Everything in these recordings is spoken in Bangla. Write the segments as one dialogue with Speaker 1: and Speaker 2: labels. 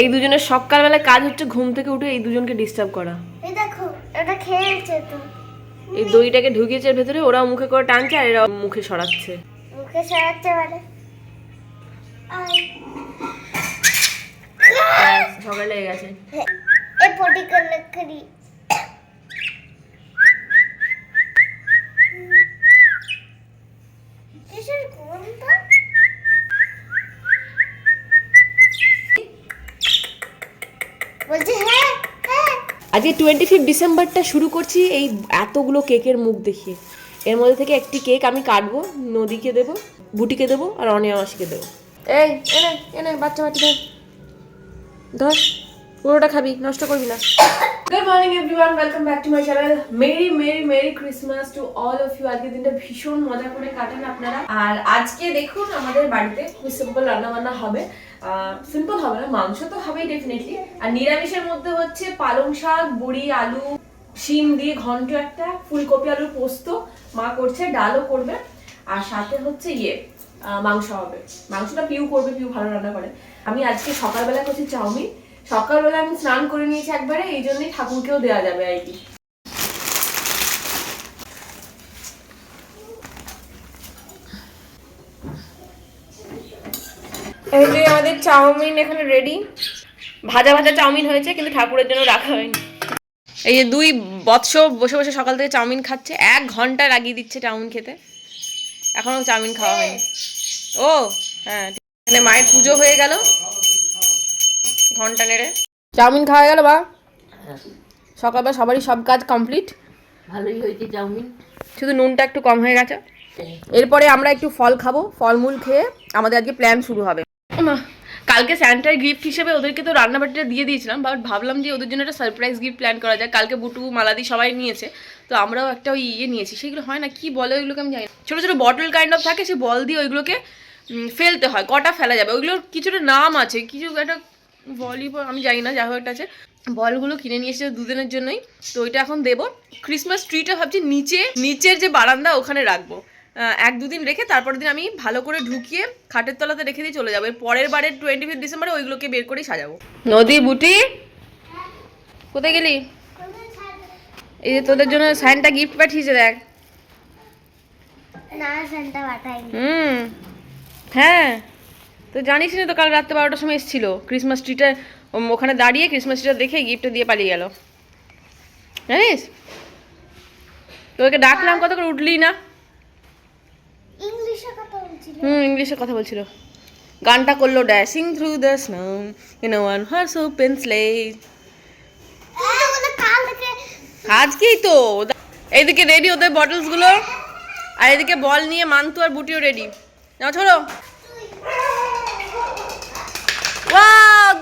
Speaker 1: এই দুজনের সকালবেলায় কাজ হচ্ছে ঘুম থেকে উঠে এই দুজনকে ডিস্টার্ব করা।
Speaker 2: এই দেখো এটা খেয়েছে তো।
Speaker 1: এই দইটাকে ঢুকিয়েছে ভেতরে ওরা মুখে করে টানছে আর এরা মুখে সরাচ্ছে।
Speaker 2: মুখে সরাচ্ছে মানে?
Speaker 1: ঝগড়া লেগে গেছে।
Speaker 2: এ পটি করলে করি। কিসের বলছি হ্যাঁ হ্যাঁ।
Speaker 1: আজকে টোয়েন্টি ফিফ ডিসেম্বরটা শুরু করছি এই এতগুলো কেকের মুখ দেখিয়ে। এর মধ্যে থেকে একটি কেক আমি কাটবো নদীকে দেবো বুটিকে দেবো আর অনিয়া মাসিকে দেবো। এই এনে এনে বাচ্চা বাচ্চা ধর। ধর পুরোটা খাবি নষ্ট করবি না। Good morning everyone welcome back to my channel merry merry merry Christmas to all of you আজকে দিনটা ভীষণ মজা করে কাটান আপনারা। আর আজকে দেখুন আমাদের বাড়িতে খুব সিম্পল রান্না বান্না হবে। সিম্পল হবে না, মাংস তো হবেই ডেফিনেটলি আর নিরামিষের মধ্যে হচ্ছে পালং শাক, বুড়ি, আলু, শিম দিয়ে ঘন্ট একটা, ফুলকপি, আলুর পোস্ত, মা করছে, ডালও করবে। আর সাথে হচ্ছে ইয়ে মাংস হবে। মাংসটা পিউ করবে, পিউ ভালো রান্না করে। আমি আজকে সকালবেলা করছি চাউমিন। সকালবেলা আমি স্নান করে নিয়েছি একবারে, এই জন্যই ঠাকুরকেও দেওয়া যাবে আর কি। আমাদের চাউমিন এখানে রেডি ভাজা ভাজা চাউমিন হয়েছে কিন্তু ঠাকুরের জন্য রাখা হয়নি। এই যে দুই বৎস বসে বসে সকাল থেকে চাউমিন খাচ্ছে এক ঘণ্টা লাগিয়ে দিচ্ছে চাউমিন খেতে। এখনও চাউমিন খাওয়া হয়নি। ও হ্যাঁ ঠিক। মায়ের পুজো হয়ে গেল। ঘণ্টা নেড়ে। চাউমিন খাওয়া গেল বা? সকালবেলা সবারই সব কাজ কমপ্লিট
Speaker 3: ভালোই হয়েছে চাউমিন।
Speaker 1: শুধু নুনটা একটু কম হয়ে গেছে। এরপরে আমরা একটু ফল খাব ফলমূল খেয়ে আমাদের আজকে প্ল্যান শুরু হবে। কালকে স্যান্টার গিফট হিসেবে ওদেরকে তো রান্নাবাটিটা দিয়ে দিয়েছিলাম বাট ভাবলাম যে ওদের জন্য একটা সারপ্রাইজ গিফট প্ল্যান করা যায় কালকে বুটু, মালাদি সবাই নিয়েছে, তো আমরাও একটা ওই ইয়ে নিয়েছি। সেগুলো হয় না, কি বলে ওইগুলোকে আমি জানি ছোটো ছোটো বটল কাইন্ড অফ থাকে সেই বল দিয়ে ওইগুলোকে ফেলতে হয়, কটা ফেলা যাবে। ওইগুলোর কিছুটা নাম আছে, কিছু একটা ভলিবল আমি জানি না, যা হোক একটা আছে। বলগুলো কিনে নিয়ে এসেছে দুদিনের জন্যই, তো ওইটা এখন দেবো। ক্রিসমাস ট্রিটা ভাবছি নিচে, নিচের যে বারান্দা, ওখানে রাখব। এক দুদিন রেখে তারপরের দিন আমি ভালো করে ঢুকিয়ে খাটের তলাতে রেখে দিয়ে চলে যাব। এর পরের বারের টোয়েন্টি ফিফ ডিসেম্বরে ওইগুলোকে বের করেই সাজাবো। নদী বুটি? কোথায় গেলি? এই যে তোদের জন্য সাইনটা গিফট পাঠিয়েছে দেখ। হুম হ্যাঁ। তো জানিস না তো কাল রাত্রে বারোটার সময় এসেছিল। ক্রিসমাস ট্রিটা ওখানে দাঁড়িয়ে ক্রিসমাস ট্রিটা দেখে গিফটটা দিয়ে পালিয়ে গেল। জানিস? তোকে ডাকলাম কত করে উঠলি না? হুম ইংলিশে কথা বলছিল। গানটা করল dashing through the snow in one horse open sleigh
Speaker 2: তুই তো
Speaker 1: আজকেই তো। এইদিকে রেডি ওদের বটলসগুলো আর এদিকে বল নিয়ে মান্তু আর বুটিও রেডি নাও ছোড়ো।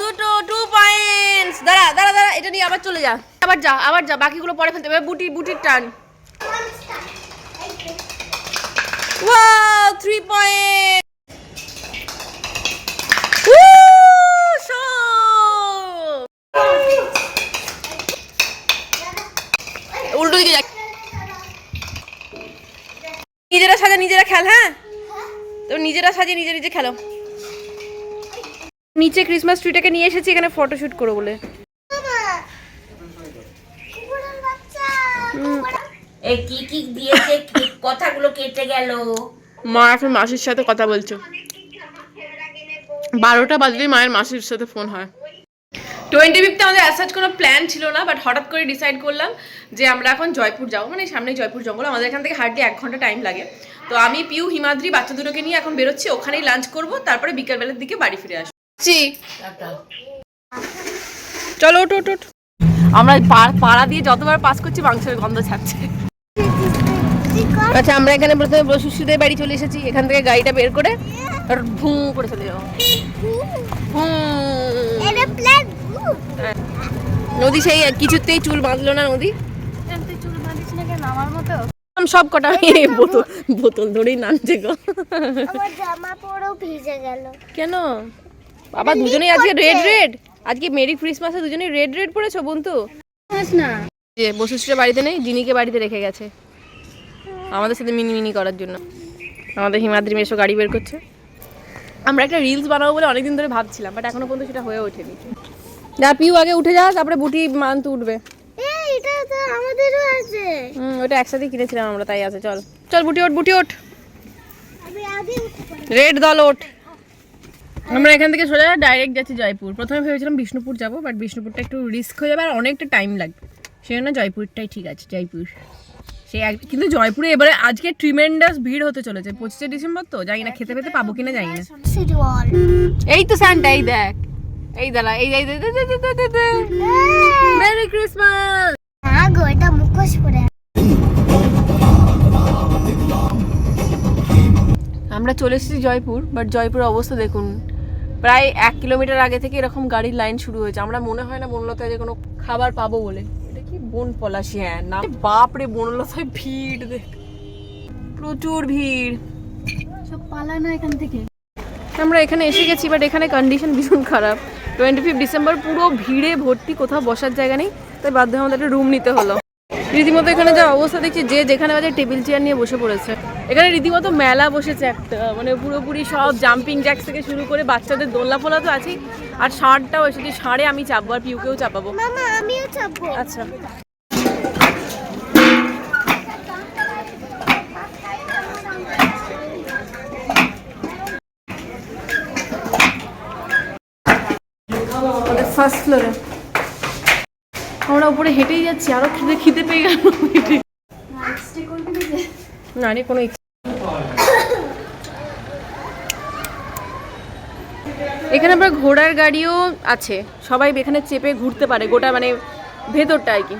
Speaker 1: দুটো টু পয়েন্টস দাঁড়া দাঁড়া দাঁড়া এটা নিয়ে আবার চলে যা। আবার যা আবার যা বাকিগুলো পরে ফেলতে হবে। বুটি বুটির টান। ওয়াও থ্রি পয়েন্ট উল্টো দিকে নিজেরা সাজা নিজেরা খেল হ্যাঁ? তো নিজেরা সাজিয়ে নিজে নিজে খেলো। নিচে ক্রিসমাস ট্রিটাকে নিয়ে এসেছি এখানে ফটোশুট করো বলে।
Speaker 3: এই কি কি দিয়েছে কথাগুলো কেটে গেল।
Speaker 1: মা এখন মাসির সাথে কথা বলছো। বারোটা বাজলেই মায়ের মাসির সাথে ফোন হয়। টোয়েন্টি ফিফতে আমাদের অ্যাসাজ কোনো প্ল্যান ছিল না বাট হঠাৎ করে ডিসাইড করলাম যে আমরা এখন জয়পুর যাব। মানে সামনে জয়পুর জঙ্গল আমাদের এখান থেকে হার্ডলি এক ঘণ্টা টাইম লাগে। তো আমি পিউ হিমাদ্রি বাচ্চা দুটোকে নিয়ে এখন বেরোচ্ছি ওখানেই লাঞ্চ করব তারপরে বিকেলবেলার দিকে বাড়ি ফিরে আসছি চলো ওটো ওটো ওটো। আমরা পা- পাড়া দিয়ে যতবার পাস করছি মাংসের গন্ধ ছাড়ছে। আচ্ছা আমরা এখানে প্রথমে বসুশ্রীদের বাড়ি চলে এসেছি। এখান থেকে গাড়িটা বের করে ভুঁ করে চলে যাব। নদী সেই কিছুতেই চুল বাঁধলো না নদী। সব কটা বোতল বোতল ধরেই নামছে গো।
Speaker 2: আমার জামা পরেও ভিজে গেল।
Speaker 1: কেন? বাবা দুজনেই আজকে রেড রেড আজকে মেরি ক্রিসমাসে দুজনেই রেড রেড পড়েছো বন্ধু।
Speaker 2: না।
Speaker 1: যে বসুশ্রীর বাড়িতে নেই জিনিকে বাড়িতে রেখে গেছে। আমাদের সাথে মিনি মিনি করার জন্য। আমাদের হিমাদ্রি মেশো গাড়ি বের করছে। আমরা একটা রিলস বানাবো বলে অনেকদিন ধরে ভাবছিলাম বাট এখনও পর্যন্ত সেটা হয়ে ওঠেনি। যা পিউ আগে উঠে যা তারপরে বুটি মান্ত উঠবে।
Speaker 2: এটা তো আমাদেরও আছে।
Speaker 1: হুম ওটা একসাথে কিনেছিলাম আমরা তাই আছে চল। চল বুটি ওঠ বুটি ওঠ। রেড দল ওঠ। আমরা এখান থেকে সোজা ডাইরেক্ট যাচ্ছি জয়পুর। প্রথমে ভেবেছিলাম বিষ্ণুপুর যাব বাট বিষ্ণুপুরটা একটু রিস্ক হয়ে যাবে আর অনেকটা টাইম লাগবে। সেই জন্য জয়পুরটাই ঠিক আছে জয়পুর। সে এক- কিন্তু জয়পুরে এবারে আজকে ট্রিমেন্ডাস ভিড় হতে চলেছে। পঁচিশে ডিসেম্বর তো জানি না খেতে পেতে পাবো কিনা জানি না। এই তো স্যান্টা এই দেখ। এই দাঁড়া এই এই মেরি ক্রিসমাস
Speaker 2: হ্যাঁ গো এটা মুখোশ পরে।
Speaker 1: আমরা চলে এসেছি জয়পুর বাট জয়পুর অবস্থা দেখুন। প্রায় এক কিলোমিটার আগে থেকে এরকম গাড়ির লাইন শুরু হয়েছে। আমরা মনে হয় না বনলতায় যে কোনো খাবার পাবো বলে। বন পলাশি হ্যাঁ না বাপরে বনলতায় ভিড় দেখ। প্রচুর ভিড়।
Speaker 2: সব পালা না এখান থেকে।
Speaker 1: আমরা এখানে এসে গেছি বাট এখানে কন্ডিশন ভীষণ খারাপ। টোয়েন্টি ফিফ ডিসেম্বর পুরো ভিড়ে ভর্তি কোথাও বসার জায়গা নেই। তাই বাধ্য আমাদের একটা রুম নিতে হলো। রীতিমতো এখানে যা অবস্থা দেখছি যে যেখানে বাজে টেবিল চেয়ার নিয়ে বসে পড়েছে। এখানে রীতিমতো মেলা বসেছে একটা মানে পুরোপুরি সব জাম্পিং জ্যাক্স থেকে শুরু করে বাচ্চাদের দোলনা ফোলা তো আছেই আর ষাঁড়টাও এসেছে ষাঁড়ে আমি চাপবো আর পিউকেও চাপাবো।
Speaker 2: মামা আমিও চাপবো।
Speaker 1: আচ্ছা। ফার্স্ট ফ্লোরে উপরে হেঁটেই যাচ্ছি আরও খিদে খিদে পেয়ে গেল। না রে কোনো ইচ্ছা এখানে আবার ঘোড়ার গাড়িও আছে। সবাই এখানে চেপে ঘুরতে পারে গোটা মানে ভেতরটা আর কি।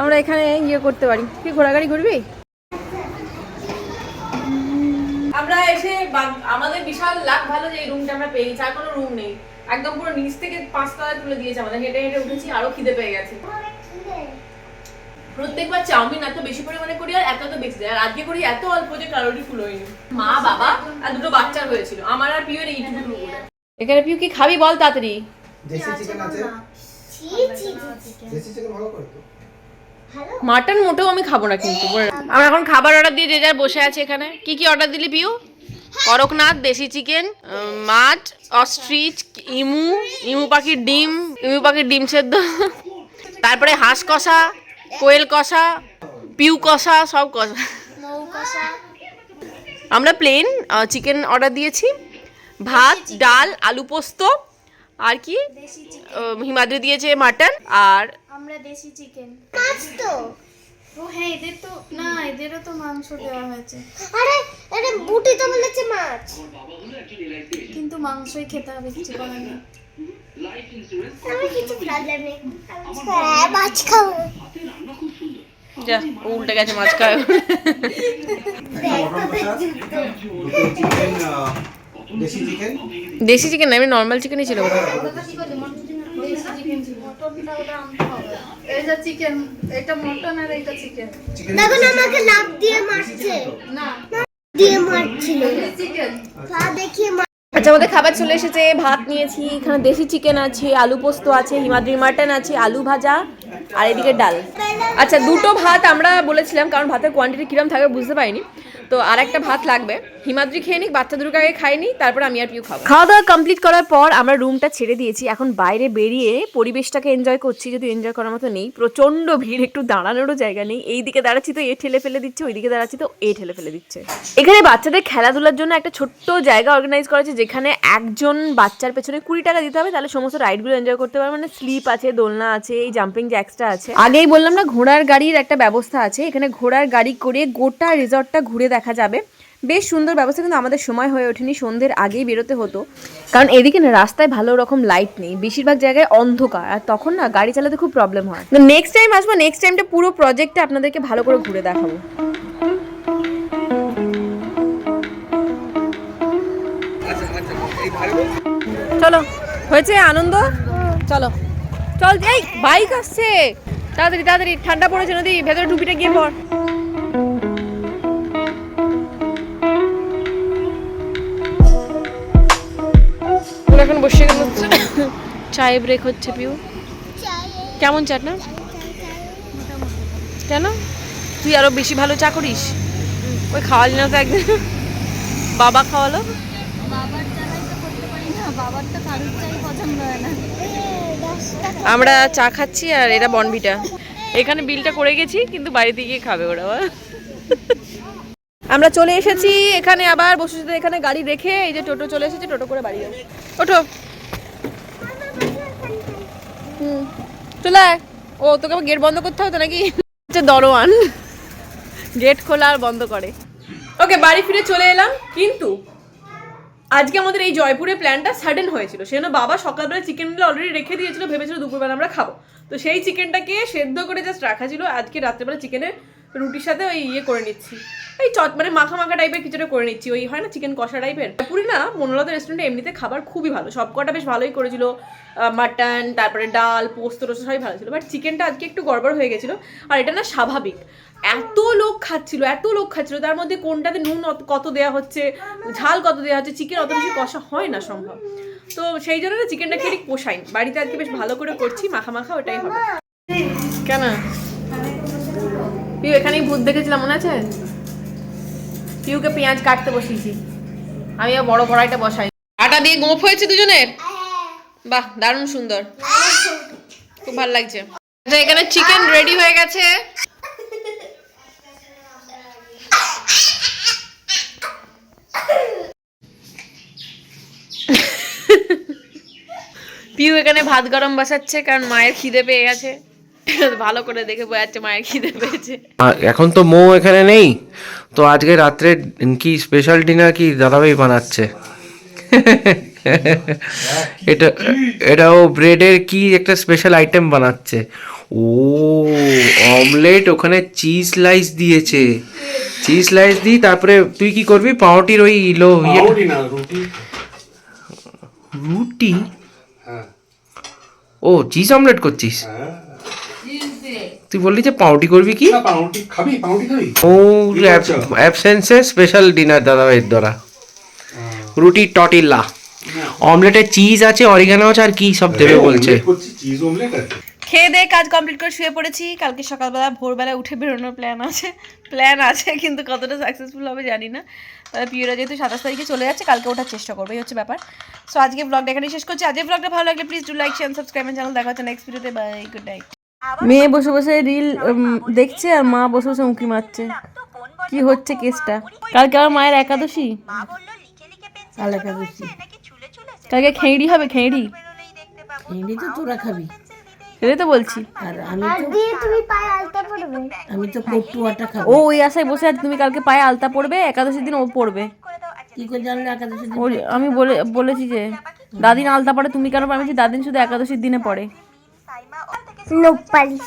Speaker 1: আমরা এখানে ইয়ে করতে পারি। কি ঘোড়া গাড়ি ঘুরবি? আমরা এসে আমাদের বিশাল লাখ ভালো যে এই রুমটা আমরা পেয়ে গেছি আর কোনো রুম নেই। একদম পুরো নিচ থেকে পাঁচতলায় তুলে দিয়েছে আমাদের। হেঁটে হেঁটে উঠেছি আরও খিদে পেয়ে গেছে। প্রত্যেকবার চাউমিন এত বেশি পরিমাণে করি আর এত এত বেশি দেয়। আর আজকে করি এত অল্প যে ক্যালোরি ফুল হয়নি। মা বাবা আর দুটো বাচ্চা হয়েছিল আমার আর পিওর করে এখানে পিউ কি খাবি বল তাড়াতাড়ি?
Speaker 4: দেশি চিকেন আছে?
Speaker 2: ছি ছি
Speaker 4: দেশি চিকেন ভালো করে তো।
Speaker 1: মাটন মোটেও আমি খাব না কিন্তু আমরা এখন খাবার অর্ডার দিয়ে যে যার বসে আছে এখানে। কি কি অর্ডার দিলি পিউ করকনাথ দেশি চিকেন মাছ অস্ট্রিচ ইমু ইমু পাখির ডিম ইমু পাখির ডিম সেদ্ধ। তারপরে হাঁস কষা কোয়েল কষা পিউ কষা সব কষা। আমরা প্লেন চিকেন অর্ডার দিয়েছি। ভাত ডাল আলু পোস্ত আর কি? হিমাদ্রি দিয়েছে মাটন আর
Speaker 5: আমরা দেশি চিকেন
Speaker 2: মাছ তো।
Speaker 5: ও হ্যাঁ এদের তো না এদেরও তো মাংস দেওয়া হয়েছে।
Speaker 2: আরে আরে বুটি তো বলেছে মাছ।
Speaker 5: কিন্তু মাংসই খেতে হবে কিছু করার নেই।
Speaker 2: কিছু প্রবলেম নেই হ্যাঁ মাছ খাব।
Speaker 1: যা উল্টে গেছে মাছ খায়
Speaker 4: দেশি চিকেন
Speaker 1: দেশি না এমনি নর্মাল চিকেনই ছিল বোধহয়।
Speaker 5: এই যে চিকেন এটা মটন আর এইটা চিকেন
Speaker 4: চিকেন
Speaker 2: দেখুন আমাকে লাভ দিয়ে মারছে।
Speaker 5: না।
Speaker 2: দিয়ে মারছিল।
Speaker 5: চিকেন
Speaker 2: পা দেখিয়ে
Speaker 1: আচ্ছা আমাদের খাবার চলে এসেছে। ভাত নিয়েছি, এখানে দেশি চিকেন আছে, আলু পোস্ত আছে, হিমাদ্রি মাটন আছে, আলু ভাজা, আর এদিকে ডাল। আচ্ছা দুটো ভাত আমরা বলেছিলাম, কারণ ভাতের কোয়ান্টিটি কিরম থাকবে বুঝতে পারিনি। তো আর একটা ভাত লাগবে। হিমাদ্রি খেয়ে নিক, বাচ্চা দুটোকে আগে খাইনি তারপর আমি আর পিউ খাব। খাওয়া দাওয়া কমপ্লিট করার পর আমরা রুমটা ছেড়ে দিয়েছি। এখন বাইরে বেরিয়ে পরিবেশটাকে এনজয় করছি, যদি এনজয় করার মতো নেই। প্রচণ্ড ভিড়, একটু দাঁড়ানোরও জায়গা নেই। এই দিকে দাঁড়াচ্ছি তো, এ ঠেলে ফেলে দিচ্ছে, ওইদিকে দাঁড়াচ্ছি তো, এ ঠেলে ফেলে দিচ্ছে। এখানে বাচ্চাদের খেলাধুলার জন্য একটা ছোট্ট জায়গা অর্গানাইজ করা আছে যেখানে একজন বাচ্চার পেছনে কুড়ি টাকা দিতে হবে, তাহলে সমস্ত রাইডগুলো এনজয় করতে পারবে। মানে স্লিপ আছে, দোলনা আছে, এই জাম্পিং জ্যাক্সটা আছে। আগেই বললাম না, ঘোড়ার গাড়ির একটা ব্যবস্থা আছে। এখানে ঘোড়ার গাড়ি করে গোটা রিসর্টটা ঘুরে দেখা যাবে। বেশ সুন্দর ব্যবস্থা কিন্তু আমাদের সময় হয়ে ওঠেনি, সন্ধ্যের আগেই বেরোতে হতো। কারণ এদিকে না রাস্তায় ভালো রকম লাইট নেই, বেশিরভাগ জায়গায় অন্ধকার, আর তখন না গাড়ি চালাতে খুব প্রবলেম হয়। নেক্সট টাইম আসব নেক্সট টাইমটা পুরো প্রজেক্টটা আপনাদেরকে ভালো করে ঘুরে দেখাবো। চলো, হয়েছে আনন্দ? চলো। চল, এই বাইক আসছে। তাড়াতাড়ি তাড়াতাড়ি, ঠান্ডা পড়েছে নদী, ভেতরে টুপিটা গিয়ে পড়। এখন বসে গেল চায়ে ব্রেক হচ্ছে, পিউ। কেমন চাট না? কেন? তুই আরও বেশি ভালো চা করিস? ওই খাওয়ালি না তো একদিন। বাবা খাওয়ালো? আমরা চা খাচ্ছি আর এটা বনভিটা। এখানে বিলটা করে গেছি, কিন্তু বাড়িতে গিয়ে খাবে ওরা। আমরা চলে এসেছি, এখানে আবার বসে এখানে গাড়ি রেখে এই যে টোটো চলে এসেছে, টোটো করে বাড়ি ওঠো। হুম। চলে। ও, তোকে গেট বন্ধ করতে হতো নাকি? হচ্ছে দরোয়ান। গেট খোলা আর বন্ধ করে। ওকে, বাড়ি ফিরে চলে এলাম, কিন্তু আজকে আমাদের এই জয়পুরে প্ল্যানটা সাডেন হয়েছিল। সেজন্য বাবা সকালবেলা চিকেনগুলো অলরেডি রেখে দিয়েছিল, ভেবেছিল দুপুরবেলা আমরা খাব। তো সেই চিকেনটাকে সেদ্ধ করে জাস্ট রাখা ছিল। আজকে রাত্রেবেলা চিকেনের রুটির সাথে ওই ইয়ে করে নিচ্ছি। এই চট মানে মাখা মাখা টাইপের কিছুটা করে নিচ্ছি। ওই হয় না চিকেন কষা টাইপের পুরি না, মনোলতা রেস্টুরেন্টে এমনিতে খাবার খুবই ভালো। সব কটা বেশ ভালোই করেছিল। মাটন তারপরে ডাল, পোস্ত টোস্ত সবই ভালো ছিল। বাট চিকেনটা আজকে একটু গড়বড় হয়ে গেছিল। আর এটা না স্বাভাবিক। এত লোক খাচ্ছিল, এত লোক খাচ্ছিল। তার মধ্যে কোনটাতে নুন কত দেওয়া হচ্ছে, ঝাল কত দেওয়া হচ্ছে চিকেন অত বেশি কষা হয় না সম্ভব। তো সেই জন্য না চিকেনটা খেয়ে ঠিক পোষাই বাড়িতে আজকে বেশ ভালো করে করছি, মাখা মাখা ওটাই হবে। কেন? পিউ এখানেই ভূত দেখেছিলাম মনে আছে? পিউকে পেঁয়াজ কাটতে বসিয়েছি। আমি বড় কড়াইটা বসাই। আটা দিয়ে গোঁফ হয়েছে দুজনের? বাহ দারুণ সুন্দর। খুব ভালো লাগছে। আচ্ছা এখানে চিকেন রেডি হয়ে গেছে। পিউ এখানে ভাত গরম বসাচ্ছে কারণ মায়ের খিদে পেয়ে গেছে। ভালো করে দেখে বোঝাচ্ছে মায়ের খিদে পেয়েছে।
Speaker 6: এখন তো মৌ এখানে নেই। তো আজকে রাত্রে কি স্পেশাল ডিনার কি দাদাভাই বানাচ্ছে? এটা এটা ও ব্রেডের কি একটা স্পেশাল আইটেম বানাচ্ছে? ও অমলেট ওখানে চিজ স্লাইস দিয়েছে। চিজ স্লাইস দিই তারপরে তুই কি করবি? পাউটির ওই ইলো ইয়ে
Speaker 4: পাউরুটি না রুটি।
Speaker 6: রুটি?
Speaker 4: হ্যাঁ।
Speaker 6: ও চিজ অমলেট করছিস?
Speaker 4: হ্যাঁ।
Speaker 6: তুই বললি যে পাউটি করবি কি?
Speaker 4: না খাবি পাউরুটি খাবি।
Speaker 6: ও অ্যাবসেন্সে স্পেশাল ডিনার দাদাভাইয়ের দ্বারা। রুটি টটিল্লা অমলেটে চিজ আছে অরিগানো আছে আর কি সব দেবে বলছে।
Speaker 1: খেয়ে দিয়ে কাজ কমপ্লিট করে শুয়ে পড়েছি। কালকে সকালবেলা ভোরবেলা উঠে বেরোনোর প্ল্যান আছে। প্ল্যান আছে কিন্তু কতটা সাকসেসফুল হবে জানি না। তবে পিওরা যেহেতু সাতাশ তারিখে চলে যাচ্ছে কালকে ওঠার চেষ্টা করব এই হচ্ছে ব্যাপার। সো আজকে ব্লগটা এখানে শেষ করছি। আজকে ব্লগটা ভালো লাগলে please do like share subscribe channel দেখা হচ্ছে নেক্সট ভিডিওতে বাই গুড নাইট মেয়ে বসে বসে রিল দেখছে আর মা বসে বসে উঁকি মারছে। কি হচ্ছে কেসটা? কালকে আমার মায়ের একাদশী।
Speaker 3: কাল একাদশী।
Speaker 1: কালকে খেঁড়ি হবে খেঁড়ি
Speaker 3: এমনি তো তোরা খাবি
Speaker 1: সেটাই তো বলছি।
Speaker 3: আর আমি
Speaker 2: আর দিয়ে তুমি পায়ে আলতা পড়বে
Speaker 3: আমি তো কটুয়াটা খাব।
Speaker 1: ও ওই আশায় বসে আছে তুমি কালকে পায়ে আলতা পড়বে একাদশীর দিন ও পড়বে
Speaker 3: কি করে জানলে একাদশী দিন?
Speaker 1: আমি বলে বলেছি যে দাদিন আলতা পড়ে তুমি কেন? আমি দাদিন শুধু একাদশীর দিনে পড়ে
Speaker 2: লোক পালিশ